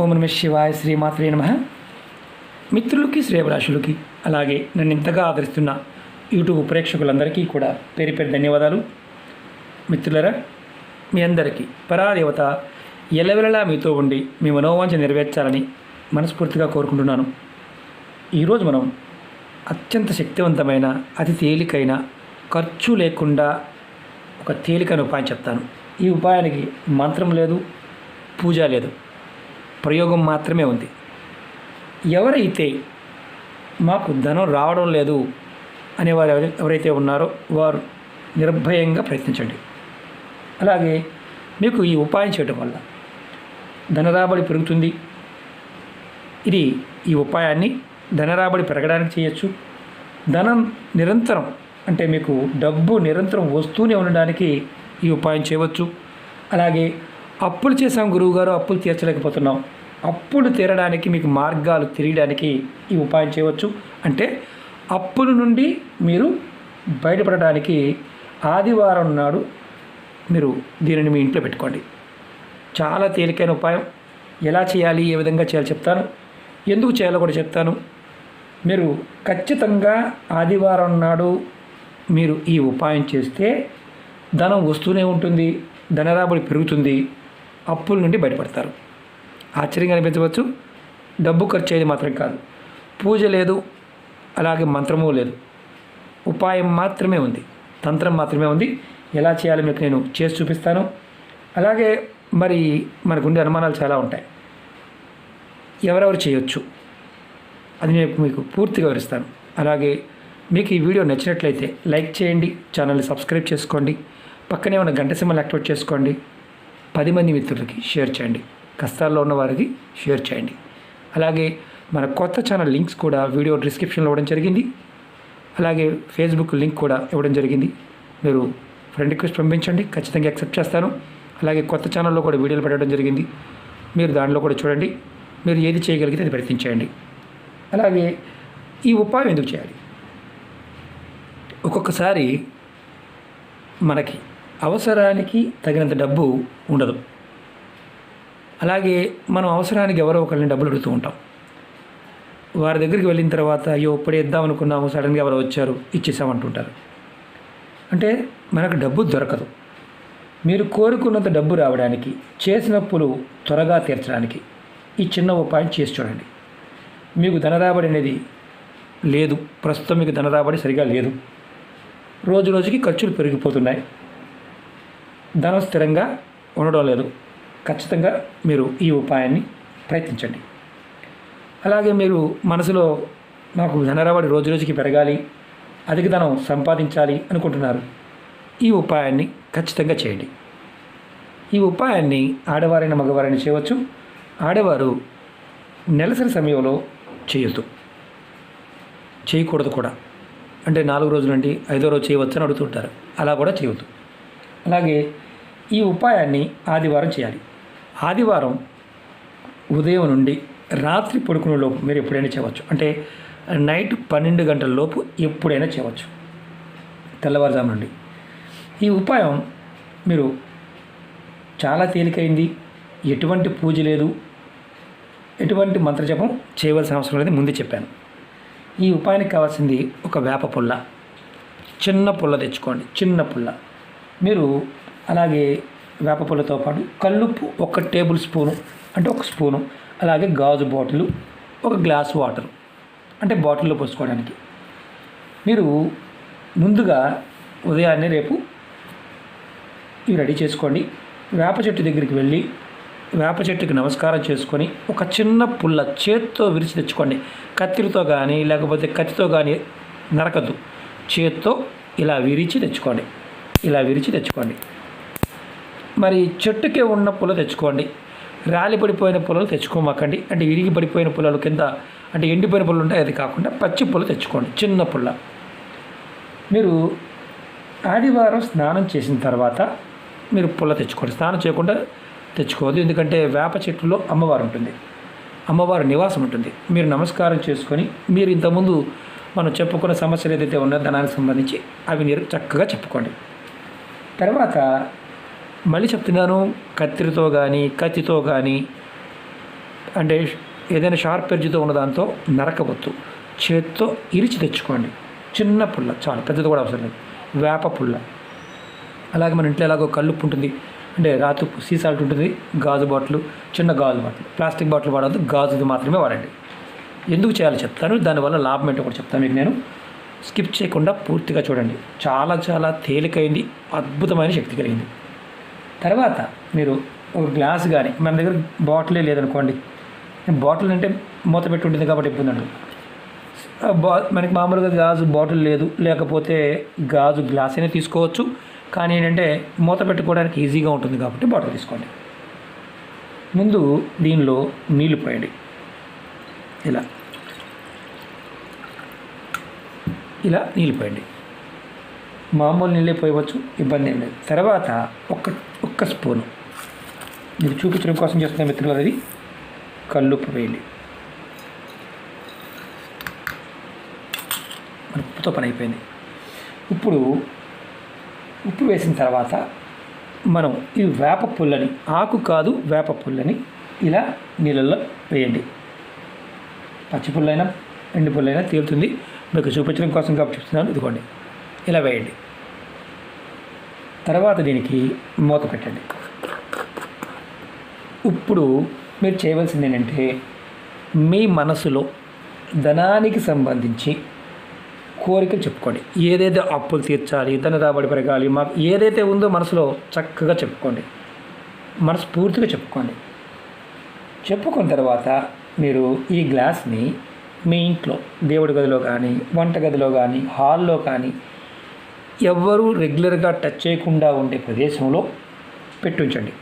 ఓం నమ శివాయ శ్రీమాత్రే నమ. మిత్రులకి శ్రేయభిలాషులకి అలాగే నన్ను ఇంతగా ఆదరిస్తున్న యూట్యూబ్ ప్రేక్షకులందరికీ కూడా పేరు పేరు ధన్యవాదాలు. మిత్రులరా మీ అందరికీ పరాదేవత ఎలవెలలా మీతో ఉండి మీ మనోవాంఛ నెరవేర్చాలని మనస్ఫూర్తిగా కోరుకుంటున్నాను. ఈరోజు మనం అత్యంత శక్తివంతమైన అతి తేలికైన ఖర్చు లేకుండా ఒక తేలికైన ఉపాయం చెప్తాను. ఈ ఉపాయానికి మంత్రం లేదు పూజ లేదు. ప్రయోగం మాత్రమే ఉంది. ఎవరైతే మాకు ధనం రావడం లేదు అనేవారు ఎవరైతే ఉన్నారో వారు నిర్భయంగా ప్రయత్నించండి. అలాగే మీకు ఈ ఉపాయం చేయటం వల్ల ధనరాబడి పెరుగుతుంది. ఇది ఈ ఉపాయాన్ని ధనరాబడి పెరగడానికి చేయొచ్చు. ధనం నిరంతరం అంటే మీకు డబ్బు నిరంతరం వస్తూనే ఉండడానికి ఈ ఉపాయం చేయవచ్చు. అలాగే అప్పులు చేసాం గురువుగారు అప్పులు తీర్చలేకపోతున్నాం. అప్పులు తీరడానికి మీకు మార్గాలు తిరగడానికి ఈ ఉపాయం చేయవచ్చు. అంటే అప్పుల నుండి మీరు బయటపడడానికి ఆదివారం నాడు మీరు దీనిని మీ ఇంట్లో పెట్టుకోండి. చాలా తేలికైన ఉపాయం. ఎలా చేయాలి ఏ విధంగా చేయాలో చెప్తాను. ఎందుకు చేయాలో కూడా చెప్తాను. మీరు ఖచ్చితంగా ఆదివారం నాడు మీరు ఈ ఉపాయం చేస్తే ధనం వస్తూనే ఉంటుంది ధనరాబడి పెరుగుతుంది. అప్పుల నుండి బయటపడతారు. ఆశ్చర్యంగా అనిపించవచ్చు డబ్బు ఖర్చు అయ్యేది మాత్రం కాదు. పూజ లేదు అలాగే మంత్రము లేదు. ఉపాయం మాత్రమే ఉంది తంత్రం మాత్రమే ఉంది. ఎలా చేయాలో మీకు నేను చేసి చూపిస్తాను. అలాగే మరి మనకుండే అనుమానాలు చాలా ఉంటాయి. ఎవరెవరు చేయొచ్చు? అది నేను మీకు పూర్తిగా వివరిస్తాను. అలాగే మీకు ఈ వీడియో నచ్చినట్లయితే లైక్ చేయండి ఛానల్ని సబ్స్క్రైబ్ చేసుకోండి పక్కనే ఉన్న గంట సింబల్ యాక్టివేట్ చేసుకోండి. పది మంది మిత్రులకి షేర్ చేయండి. కష్టాల్లో ఉన్న వారికి షేర్ చేయండి. అలాగే మన కొత్త ఛానల్ లింక్స్ కూడా వీడియో డిస్క్రిప్షన్లో ఇవ్వడం జరిగింది. అలాగే ఫేస్బుక్ లింక్ కూడా ఇవ్వడం జరిగింది. మీరు ఫ్రెండ్ రిక్వెస్ట్ పంపించండి. ఖచ్చితంగా యాక్సెప్ట్ చేస్తాను. అలాగే కొత్త ఛానల్లో కూడా వీడియోలు పెట్టడం జరిగింది. మీరు దానిలో కూడా చూడండి. మీరు ఏది చేయగలిగితే అది ప్రయత్నించేయండి. అలాగే ఈ ఉపాయం ఎందుకు చేయాలి? ఒక్కొక్కసారి మనకి అవసరానికి తగినంత డబ్బు ఉండదు. అలాగే మనం అవసరానికి ఎవరో ఒకరిని డబ్బులు అడుగుతూ ఉంటాం. వారి దగ్గరికి వెళ్ళిన తర్వాత అయ్యో ఇప్పుడే ఇద్దాం అనుకున్నాము సడన్గా ఎవరు వచ్చారు ఇచ్చేసామంటుంటారు అంటే మనకు డబ్బు దొరకదు. మీరు కోరుకున్నంత డబ్బు రావడానికి చేసినప్పులు త్వరగా తీర్చడానికి ఈ చిన్న ఉపాయం చేసి చూడండి. మీకు ధనరాబడి అనేది లేదు. ప్రస్తుతం మీకు ధనరాబడి సరిగా లేదు. రోజు రోజుకి ఖర్చులు పెరిగిపోతున్నాయి. ధనం స్థిరంగా ఉండడం లేదు. ఖచ్చితంగా మీరు ఈ ఉపాయాన్ని ప్రయత్నించండి. అలాగే మీరు మనసులో నాకు ధనరాబడి రోజు రోజుకి పెరగాలి అధిక ధనం సంపాదించాలి అనుకుంటున్నారు. ఈ ఉపాయాన్ని ఖచ్చితంగా చేయండి. ఈ ఉపాయాన్ని ఆడవారైన మగవారైన చేయవచ్చు. ఆడవారు నెలసరి సమయంలో చేయొద్దు. చేయకూడదు కూడా. అంటే నాలుగు రోజుల నుండి ఐదో రోజు చేయవచ్చు అని అడుగుతుంటారు. అలా కూడా చేయవద్దు అలాగే ఈ ఉపాయాన్ని ఆదివారం చేయాలి. ఆదివారం ఉదయం నుండి రాత్రి పడుకునే లోపు మీరు ఎప్పుడైనా చేయవచ్చు. అంటే నైట్ పన్నెండు గంటల లోపు ఎప్పుడైనా చేయవచ్చు. తెల్లవారుజాము నుండి. ఈ ఉపాయం మీరు చాలా తేలికైంది. ఎటువంటి పూజ లేదు. ఎటువంటి మంత్రజపం చేయవలసిన అవసరం లేదు ముందు చెప్పాను. ఈ ఉపాయానికి కావాల్సింది ఒక వేప పుల్ల. చిన్న పుల్ల తెచ్చుకోండి. చిన్న పుల్ల. మీరు అలాగే వేపపళ్ళతో పాటు కల్లుప్పు ఒక టేబుల్ స్పూను అంటే ఒక స్పూను అలాగే గాజు బాటిల్ ఒక గ్లాస్ వాటర్ అంటే బాటిల్లో పోసుకోవడానికి. మీరు ముందుగా ఉదయాన్నే రేపు ఇవి రెడీ చేసుకోండి. వేప చెట్టు దగ్గరికి వెళ్ళి వేప చెట్టుకి నమస్కారం చేసుకొని ఒక చిన్న పుల్ల చేత్తో విరిచి తెచ్చుకోండి. కత్తిరితో కానీ లేకపోతే కత్తితో కానీ నరకద్దు. చేత్తో ఇలా విరిచి తెచ్చుకోండి. ఇలా విరిచి తెచ్చుకోండి. మరి చెట్టుకే ఉన్న పుల్ల తెచ్చుకోండి. రాలి పడిపోయిన పుల్లలు తెచ్చుకోమాకండి. అంటే విరిగి పడిపోయిన పుల్లలు కింద అంటే ఎండిపోయిన పుల్లలు ఉంటాయి. అది కాకుండా పచ్చి పుల్ల తెచ్చుకోండి. చిన్న పుల్ల మీరు ఆదివారం స్నానం చేసిన తర్వాత మీరు పుల్ల తెచ్చుకోండి. స్నానం చేయకుండా తెచ్చుకోవద్దు. ఎందుకంటే వేప చెట్టులో అమ్మవారు ఉంటుంది. అమ్మవారి నివాసం ఉంటుంది. మీరు నమస్కారం చేసుకొని మీరు ఇంతకుముందు మనం చెప్పుకున్న సమస్యలు ఏదైతే ఉన్నాయో ధనానికి సంబంధించి అవి మీరు చక్కగా చెప్పుకోండి. తర్వాత మళ్ళీ చెప్తున్నాను కత్తిరితో కానీ కత్తితో కానీ అంటే ఏదైనా షార్ప్ ఎడ్జ్తో ఉన్న దాంతో నరకవద్దు. చేత్తో ఇరిచి తెచ్చుకోండి. చిన్న పుల్ల చాలు పెద్దది కూడా అవసరం లేదు. వేప పుల్ల. అలాగే మన ఇంట్లో ఎలాగో కల్లుప్పు ఉంటుంది. అంటే రాతు సీసాల్ట్ ఉంటుంది గాజు బాటిల్ చిన్న గాజు బాటిల్. ప్లాస్టిక్ బాటిల్ వాడద్దు గాజుది మాత్రమే వాడండి. ఎందుకు చేయాలో చెప్తాను దానివల్ల లాభం ఏంటో కూడా చెప్తాను మీకు నేను. స్కిప్ చేయకుండా పూర్తిగా చూడండి. చాలా చాలా తేలికైంది అద్భుతమైన శక్తి కలిగింది. తర్వాత మీరు ఒక గ్లాస్ కానీ మన దగ్గర బాటిలే లేదనుకోండి. బాటిల్ అంటే మూత పెట్టి ఉంటుంది కాబట్టి ఇబ్బంది ఉండదు. బా మనకి మామూలుగా గాజు బాటిల్ లేదు లేకపోతే గాజు గ్లాస్ అయినా తీసుకోవచ్చు. కానీ ఏంటంటే మూత పెట్టుకోవడానికి ఈజీగా ఉంటుంది కాబట్టి బాటిల్ తీసుకోండి. ముందు దీనిలో నీళ్ళు పోయండి. ఇలా. ఇలా నీళ్ళు పోయండి మామూలు నీళ్ళే పోయవచ్చు ఇబ్బంది ఏం లేదు. తర్వాత ఒక్క ఒక్క స్పూను. మీకు చూపించడం కోసం చేస్తున్న మిత్రులు అది కల్లుప్పు వేయండి. మన ఉప్పుతో పని అయిపోయింది. ఇప్పుడు ఉప్పు వేసిన తర్వాత మనం ఈ వేప పుల్లని ఆకు కాదు వేప పుల్లని ఇలా నీళ్ళల్లో వేయండి. పచ్చి పుల్లైనా ఎండు పుల్లైనా తేలుతుంది. మీకు చూపించడం కోసం కాబట్టి చెప్తున్నాను. ఇదిగోండి. ఇలా వేయండి. తర్వాత దీనికి మూత పెట్టండి. ఇప్పుడు మీరు చేయవలసింది ఏంటంటే మీ మనసులో ధనానికి సంబంధించి కోరికలు చెప్పుకోండి. ఏదైతే అప్పులు తీర్చాలి ధన రాబడి పెరగాలి మాకు ఏదైతే ఉందో మనసులో చక్కగా చెప్పుకోండి. మనస్ఫూర్తిగా చెప్పుకోండి. చెప్పుకున్న తర్వాత మీరు ఈ గ్లాస్ని మీ ఇంట్లో దేవుడి గదిలో కానీ వంట గదిలో కానీ హాల్లో కానీ ఎవ్వరూ రెగ్యులర్గా టచ్ చేయకుండా ఉండే ప్రదేశంలో పెట్టుంచండి.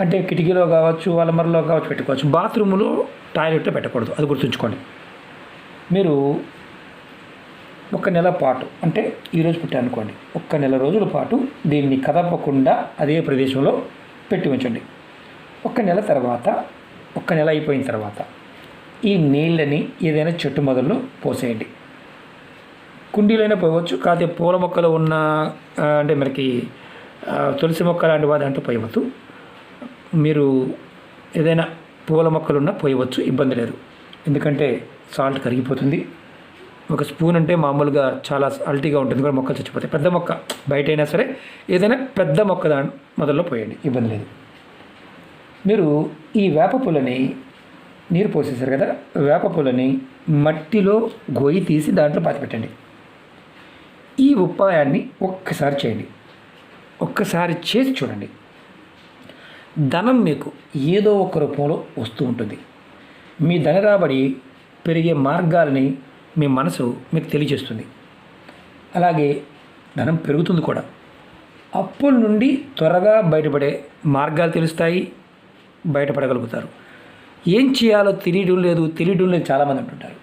అంటే కిటికీలో కావచ్చు అలమరలో కావచ్చు పెట్టుకోవచ్చు బాత్రూములో టాయిలెట్లో పెట్టకూడదు అది గుర్తుంచుకోండి. మీరు ఒక నెల పాటు అంటే ఈరోజు పెట్టాను అనుకోండి ఒక్క నెల రోజుల పాటు దీన్ని కదపకుండా అదే ప్రదేశంలో పెట్టి ఉంచండి. ఒక నెల తర్వాత ఒక్క నెల అయిపోయిన తర్వాత ఈ నీళ్ళని ఏదైనా చెట్టు మొదల్లో పోసేయండి. కుండీలైనా పోయవచ్చు కాకపోతే పూల మొక్కలు ఉన్న అంటే మనకి తులసి మొక్క లాంటి వాటి దాంట్లో పోయవద్దు. మీరు ఏదైనా పూల మొక్కలున్నా పోయవచ్చు ఇబ్బంది లేదు. ఎందుకంటే సాల్ట్ కరిగిపోతుంది. ఒక స్పూన్ అంటే మామూలుగా చాలా అల్టీగా ఉంటుంది కూడా మొక్కలు చచ్చిపోతాయి. పెద్ద మొక్క బయట అయినా సరే ఏదైనా పెద్ద మొక్క దాని మొదల్లో పోయండి ఇబ్బంది లేదు. మీరు ఈ వేప పుల్లని నీరు పోసేసారు కదా వేప పూలని మట్టిలో గొయ్యి తీసి దాంట్లో పాతిపెట్టండి. ఈ ఉపాయాన్ని ఒక్కసారి చేయండి. ఒక్కసారి చేసి చూడండి. ధనం మీకు ఏదో ఒక రూపంలో వస్తూ ఉంటుంది. మీ ధన రాబడి పెరిగే మార్గాల్ని మీ మనసు మీకు తెలియజేస్తుంది. అలాగే ధనం పెరుగుతుంది కూడా. అప్పుల నుండి త్వరగా బయటపడే మార్గాలు తెలుస్తాయి బయటపడగలుగుతారు. ఏం చేయాలో తెలియడం లేదు తెలియడం లేదు చాలామంది అంటుంటారు.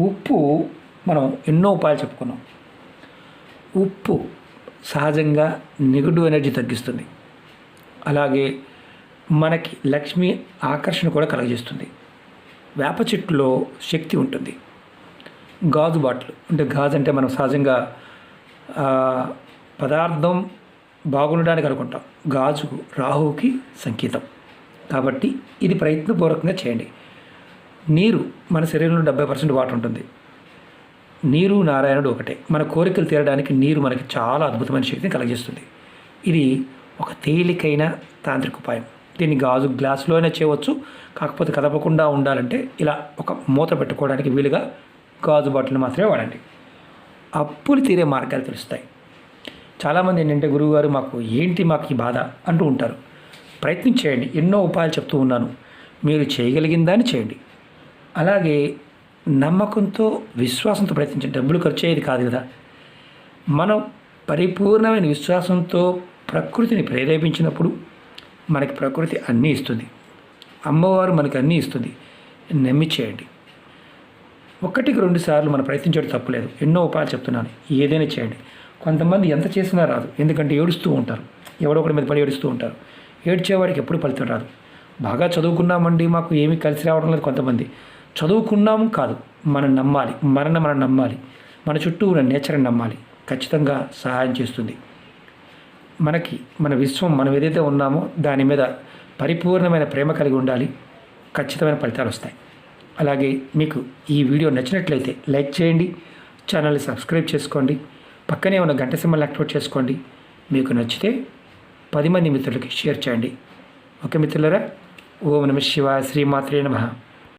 ఉప్పు మనం ఎన్నో ఉపాయాలు చెప్పుకున్నాం. ఉప్పు సహజంగా నెగటివ్ ఎనర్జీ తగ్గిస్తుంది. అలాగే మనకి లక్ష్మి ఆకర్షణ కూడా కలగజేస్తుంది. వేప చెట్టులో శక్తి ఉంటుంది. గాజు బాటిల్ అంటే గాజు అంటే మనం సహజంగా పదార్థం బాగుండడానికి అనుకుంటాం. గాజు రాహువుకి సంకేతం. కాబట్టి ఇది ప్రయత్నపూర్వకంగా చేయండి. నీరు మన శరీరంలో డెబ్బై పర్సెంట్ వాటర్ ఉంటుంది. నీరు నారాయణుడు ఒకటే. మన కోరికలు తీరడానికి నీరు మనకి చాలా అద్భుతమైన శక్తిని కలిగిస్తుంది. ఇది ఒక తేలికైన తాంత్రిక ఉపాయం. దీన్ని గాజు గ్లాసులోనే చేయవచ్చు. కాకపోతే కదపకుండా ఉండాలంటే ఇలా ఒక మూత పెట్టుకోవడానికి వీలుగా గాజు బాటిల్ మాత్రమే వాడండి. అప్పులు తీరే మార్గాలు తెలుస్తాయి. చాలామంది ఏంటంటే గురువుగారు మాకు ఏంటి మాకు ఈ బాధ? అంటూ ఉంటారు. ప్రయత్నం చేయండి. ఎన్నో ఉపాయాలు చెప్తూ ఉన్నాను. మీరు చేయగలిగిన దాన్ని చేయండి. అలాగే నమ్మకంతో విశ్వాసంతో ప్రయత్నించండి. డబ్బులు ఖర్చు అయ్యేది కాదు కదా. మనం పరిపూర్ణమైన విశ్వాసంతో ప్రకృతిని ప్రేరేపించినప్పుడు మనకి ప్రకృతి అన్నీ ఇస్తుంది. అమ్మవారు మనకి అన్నీ ఇస్తుంది. నమ్మి చేయండి. ఒకటికి రెండు సార్లు మనం ప్రయత్నించడం తప్పులేదు. ఎన్నో ఉపాయాలు చెప్తున్నాను. ఏదైనా చేయండి. కొంతమంది ఎంత చేసినా రాదు. ఎందుకంటే ఏడుస్తూ ఉంటారు. ఎవడో ఒకటి మీద పడి ఏడుస్తూ ఉంటారు. ఏడ్చేవాడికి ఎప్పుడు ఫలితం రాదు. బాగా చదువుకున్నామండి మాకు ఏమీ కలిసి రావడం లేదు కొంతమంది. చదువుకున్నాము కాదు మనం నమ్మాలి. మనని మనం నమ్మాలి. మన చుట్టూ ఉన్న నేచర్ని నమ్మాలి. ఖచ్చితంగా సహాయం చేస్తుంది. మనకి మన విశ్వం మనం ఏదైతే ఉన్నామో దాని మీద పరిపూర్ణమైన ప్రేమ కలిగి ఉండాలి. ఖచ్చితమైన ఫలితాలు వస్తాయి. అలాగే మీకు ఈ వీడియో నచ్చినట్లయితే లైక్ చేయండి ఛానల్ని సబ్స్క్రైబ్ చేసుకోండి పక్కనే ఉన్న గంట సింబల్ యాక్టివేట్ చేసుకోండి. మీకు నచ్చితే పది మంది మిత్రులకి షేర్ చేయండి. ఓకే మిత్రులరా? ఓం నమ శివ శ్రీమాత్రే నమః.